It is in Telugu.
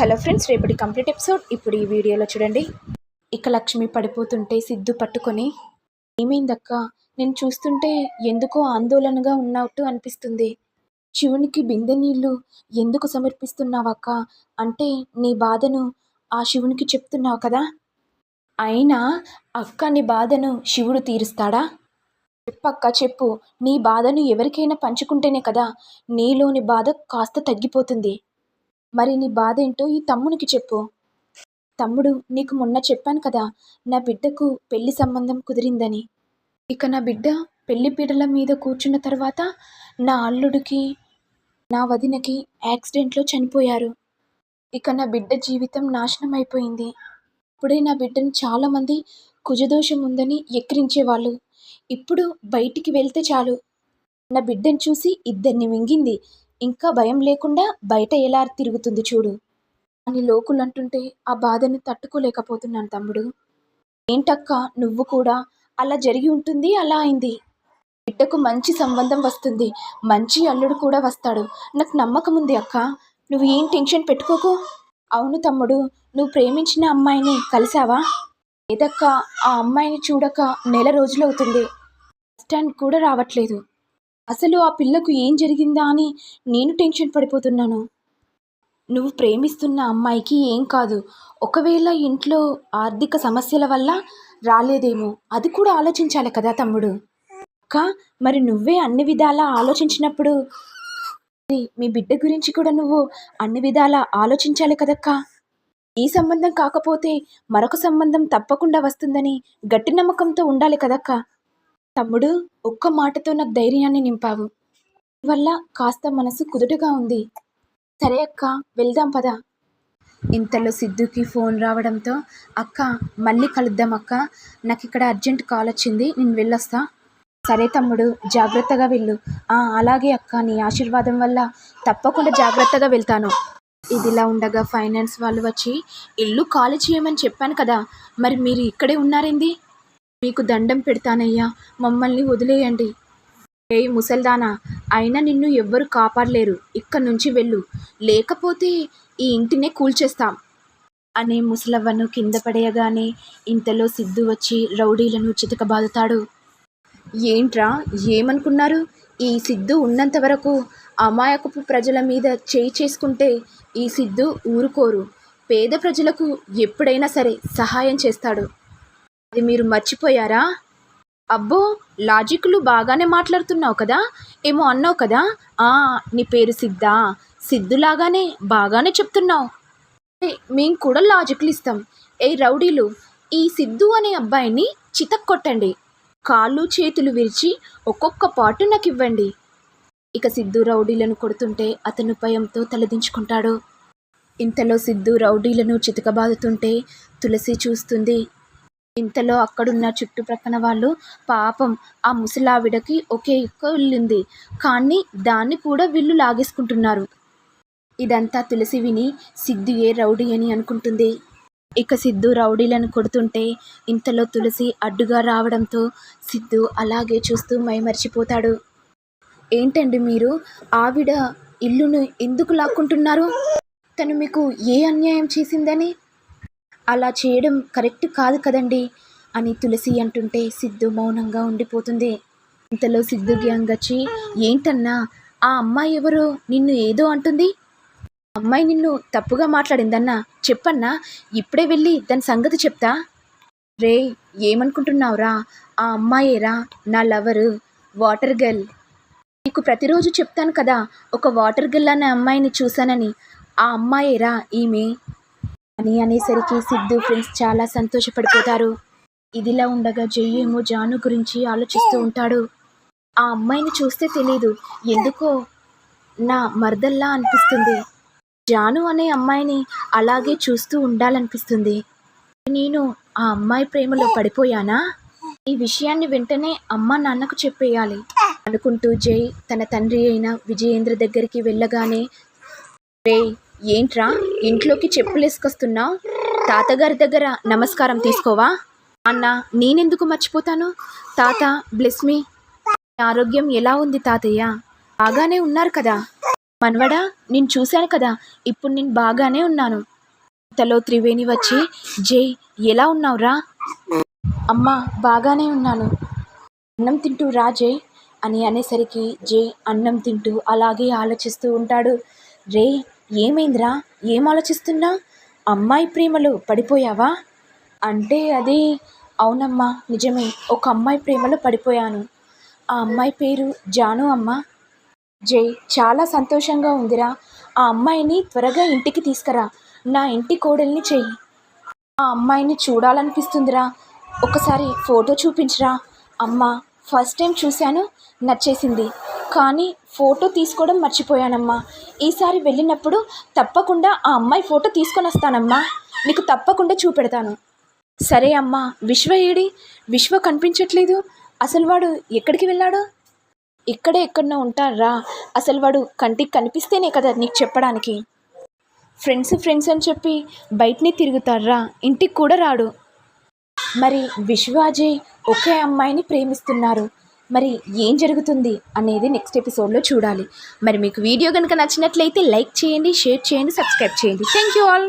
హలో ఫ్రెండ్స్ రేపటి కంప్లీట్ ఎపిసోడ్. ఇప్పుడు ఈ వీడియోలో చూడండి. ఇక లక్ష్మి పడిపోతుంటే సిద్ధు పట్టుకొని ఏమైందక్క? నేను చూస్తుంటే ఎందుకో ఆందోళనగా ఉన్నట్టు అనిపిస్తుంది. శివునికి బిందె నీళ్ళు ఎందుకు సమర్పిస్తున్నావక్క? అంటే నీ బాధను ఆ శివునికి చెప్తున్నావు కదా? అయినా అక్క నీ బాధను శివుడు తీరుస్తాడా? చెప్పక్క చెప్పు. నీ బాధను ఎవరికైనా పంచుకుంటేనే కదా నీలోని బాధ కాస్త తగ్గిపోతుంది. మరి నీ బాధ ఏంటో ఈ తమ్మునికి చెప్పు. తమ్ముడు నీకు మొన్న చెప్పాను కదా నా బిడ్డకు పెళ్ళి సంబంధం కుదిరిందని. ఇక నా బిడ్డ పెళ్ళి పీడల మీద కూర్చున్న తర్వాత నా అల్లుడికి నా వదినకి యాక్సిడెంట్లో చనిపోయారు. ఇక నా బిడ్డ జీవితం నాశనం అయిపోయింది. ఇప్పుడే నా బిడ్డను చాలామంది కుజదోషం ఉందని ఎక్కిరించేవాళ్ళు. ఇప్పుడు బయటికి వెళ్తే చాలు. నా బిడ్డను చూసి ఇద్దరిని మింగింది. ఇంకా భయం లేకుండా బయట ఎలా తిరుగుతుంది చూడు. అని లోకులు అంటుంటే ఆ బాధను తట్టుకోలేకపోతున్నాను తమ్ముడు. ఏంటక్క నువ్వు కూడా అలా జరిగి ఉంటుంది అలా అయింది. బిడ్డకు మంచి సంబంధం వస్తుంది మంచి అల్లుడు కూడా వస్తాడు. నాకు నమ్మకం ఉంది అక్క. నువ్వు ఏం టెన్షన్ పెట్టుకోకు. అవును తమ్ముడు నువ్వు ప్రేమించిన అమ్మాయిని కలిసావా? ఏదక్క ఆ అమ్మాయిని చూడక నెల రోజులవుతుంది స్టాండ్ కూడా రావట్లేదు. అసలు ఆ పిల్లకు ఏం జరిగిందా అని నేను టెన్షన్ పడిపోతున్నాను. నువ్వు ప్రేమిస్తున్న అమ్మాయికి ఏం కాదు. ఒకవేళ ఇంట్లో ఆర్థిక సమస్యల వల్ల రాలేదేమో. అది కూడా ఆలోచించాలి కదా తమ్ముడు. అక్క మరి నువ్వే అన్ని విధాలా ఆలోచించినప్పుడు? మరి మీ బిడ్డ గురించి కూడా నువ్వు అన్ని విధాలా ఆలోచించాలి కదక్క? ఈ సంబంధం కాకపోతే మరొక సంబంధం తప్పకుండా వస్తుందని గట్టి నమ్మకంతో ఉండాలి కదక్కా? తమ్ముడు ఒక్క మాటతో నాకు ధైర్యాన్ని నింపావు. వల్ల కాస్త మనసు కుదుటగా ఉంది. సరే అక్క వెళ్దాం పద. ఇంతలో సిద్ధుకి ఫోన్ రావడంతో అక్క మళ్ళీ కలుద్దాం అక్క. నాకు ఇక్కడ అర్జెంట్ కాల్ వచ్చింది నేను వెళ్ళొస్తా. సరే తమ్ముడు జాగ్రత్తగా వెళ్ళు. ఆ అలాగే అక్క నీ ఆశీర్వాదం వల్ల తప్పకుండా జాగ్రత్తగా వెళ్తాను. ఇదిలా ఉండగా ఫైనాన్స్ వాళ్ళు వచ్చి ఇల్లు ఖాళీ చేయమని చెప్పాను కదా. మరి మీరు ఇక్కడే ఉన్నారేంది? మీకు దండం పెడతానయ్యా. మమ్మల్ని వదిలేయండి. ఏ ముసల్దానా అయినా నిన్ను ఎవ్వరు కాపాడలేరు. ఇక్కడి నుంచి వెళ్ళు. లేకపోతే ఈ ఇంటినే కూల్చేస్తాం. అనే ముసలవ్వను కింద పడేయగానే ఇంతలో సిద్ధు వచ్చి రౌడీలను చితకబాదుతాడు. ఏంట్రా ఏమనుకున్నారు? ఈ సిద్ధు ఉన్నంత వరకు అమాయకపు ప్రజల మీద చేయి చేసుకుంటే ఈ సిద్ధు ఊరుకోరు. పేద ప్రజలకు ఎప్పుడైనా సరే సహాయం చేస్తాడు. అది మీరు మర్చిపోయారా? అబ్బో లాజిక్లు బాగానే మాట్లాడుతున్నావు కదా? ఏమో అన్నావు కదా? ఆ నీ పేరు సిద్ధా. సిద్ధులాగానే బాగానే చెప్తున్నావు. మేము కూడా లాజిక్లు ఇస్తాం. ఏ రౌడీలు ఈ సిద్ధు అనే అబ్బాయిని చితక్కొట్టండి. కాళ్ళు చేతులు విరిచి ఒక్కొక్క పాటు నాకు ఇవ్వండి ఇక సిద్ధు రౌడీలను కొడుతుంటే అతను భయంతో తలదించుకుంటాడు. ఇంతలో సిద్ధు రౌడీలను చితకబాదుతుంటే తులసి చూస్తుంది. ఇంతలో అక్కడున్న చుట్టుప్రక్కన వాళ్ళు పాపం ఆ ముసలావిడకి ఒకే ఒక్క ఇల్లుంది. కానీ దాన్ని కూడా వీళ్ళు లాగేసుకుంటున్నారు. ఇదంతా తులసి విని సిద్ధు ఏ రౌడీ అని అనుకుంటుంది. ఇక సిద్ధు రౌడీలను కొడుతుంటే ఇంతలో తులసి అడ్డుగా రావడంతో సిద్ధు అలాగే చూస్తూ మైమర్చిపోతాడు. ఏంటండి మీరు? ఆవిడ ఇల్లును ఎందుకు లాక్కుంటున్నారు? తను మీకు ఏ అన్యాయం చేసిందని? అలా చేయడం కరెక్ట్ కాదు కదండి? అని తులసి అంటుంటే సిద్ధు మౌనంగా ఉండిపోతుంది. ఇంతలో సిద్ధు గ్యాంగ్ వచ్చి ఏంటన్నా ఆ అమ్మాయి ఎవరు? నిన్ను ఏదో అంటుంది? అమ్మాయి నిన్ను తప్పుగా మాట్లాడిందన్నా చెప్పన్నా ఇప్పుడే వెళ్ళి దాని సంగతి చెప్తా? రే ఏమనుకుంటున్నావురా? ఆ అమ్మాయేరా? నా లవరు వాటర్ గర్ల్. నీకు ప్రతిరోజు చెప్తాను కదా ఒక వాటర్ గర్ల్ అనే అమ్మాయిని చూశానని. ఆ అమ్మాయేరా ఈమె? అని అనేసరికి సిద్ధు ఫ్రెండ్స్ చాలా సంతోషపడిపోతారు. ఇదిలా ఉండగా జయ్యేమో జాను గురించి ఆలోచిస్తూ ఉంటాడు. ఆ అమ్మాయిని చూస్తే తెలీదు. ఎందుకో నా మరదల్లా అనిపిస్తుంది. జాను అనే అమ్మాయిని అలాగే చూస్తూ ఉండాలనిపిస్తుంది. నేను ఆ అమ్మాయి ప్రేమలో పడిపోయానా? ఈ విషయాన్ని వెంటనే అమ్మ నాన్నకు చెప్పేయాలి. అనుకుంటూ జై తన తండ్రి అయిన విజయేంద్ర దగ్గరికి వెళ్ళగానే రే ఏంట్రా? ఇంట్లోకి చెప్పులు వేసుకొస్తున్నావు? తాతగారి దగ్గర నమస్కారం తీసుకోవా? అన్న నేనెందుకు మర్చిపోతాను? తాత బ్లెస్ మీ ఆరోగ్యం ఎలా ఉంది తాతయ్య? బాగానే ఉన్నారు కదా? మనవడా నేను చూశాను కదా. ఇప్పుడు నేను బాగానే ఉన్నాను. తలో త్రివేణి వచ్చి జై ఎలా ఉన్నావురా? అమ్మా బాగానే ఉన్నాను. అన్నం తింటూ రా జై? అని అనేసరికి జై అన్నం తింటూ అలాగే ఆలోచిస్తూ ఉంటాడు. రే ఏమైందిరా? ఏం ఆలోచిస్తున్నా? అమ్మాయి ప్రేమలో పడిపోయావా? అంటే అది అవునమ్మా నిజమే. ఒక అమ్మాయి ప్రేమలో పడిపోయాను. ఆ అమ్మాయి పేరు జాను అమ్మ. జై చాలా సంతోషంగా ఉందిరా. ఆ అమ్మాయిని త్వరగా ఇంటికి తీసుకురా. నా ఇంటి కోడల్ని చెయ్యి. ఆ అమ్మాయిని చూడాలనిపిస్తుందిరా. ఒకసారి ఫోటో చూపించరా. అమ్మ ఫస్ట్ టైం చూశాను. నచ్చేసింది. కానీ ఫోటో తీసుకోవడం మర్చిపోయానమ్మా. ఈసారి వెళ్ళినప్పుడు తప్పకుండా ఆ అమ్మాయి ఫోటో తీసుకొని వస్తానమ్మా. నీకు తప్పకుండా చూపెడతాను. సరే అమ్మా విశ్వ ఏడి? విశ్వ కనిపించట్లేదు. అసలు వాడు ఎక్కడికి వెళ్ళాడు? ఇక్కడే ఎక్కడో ఉంటారా అసలు వాడు కంటికి కనిపిస్తేనే కదా నీకు చెప్పడానికి. ఫ్రెండ్స్ ఫ్రెండ్స్ అని చెప్పి బయటనే తిరుగుతారా ఇంటికి కూడా రాడు. మరి విశ్వాజీ ఒకే అమ్మాయిని ప్రేమిస్తున్నారు. మరి ఏం జరుగుతుంది అనేది నెక్స్ట్ ఎపిసోడ్లో చూడాలి. మరి మీకు వీడియో కనుక నచ్చినట్లయితే లైక్ చేయండి షేర్ చేయండి సబ్స్క్రైబ్ చేయండి. Thank you all